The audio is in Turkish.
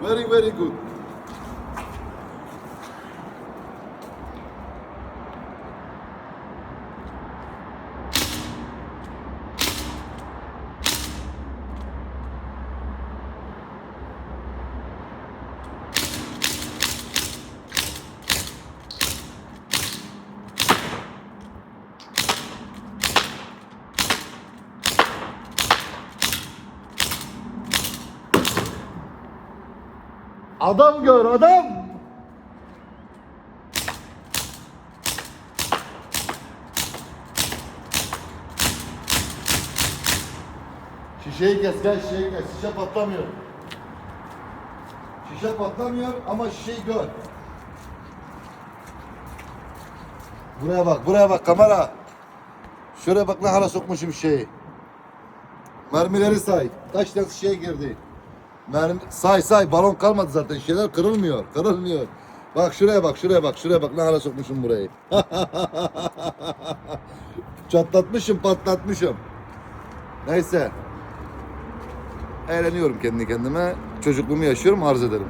Very very good. Adam gör adam. Şişeyi kes gel şişeyi kes. Şişe patlamıyor. Şişe patlamıyor ama şişeyi gör. Buraya bak buraya bak kamera. Şuraya bak ne hala sokmuşum şişeyi. Mermileri say. Kaç tane şişeye girdi. Mermi, say say balon kalmadı zaten şeyler kırılmıyor kırılmıyor. Bak şuraya bak şuraya bak şuraya bak ne hale sokmuşum burayı. Çatlatmışım patlatmışım. Neyse. Eğleniyorum kendi kendime. Çocukluğumu yaşıyorum arz ederim.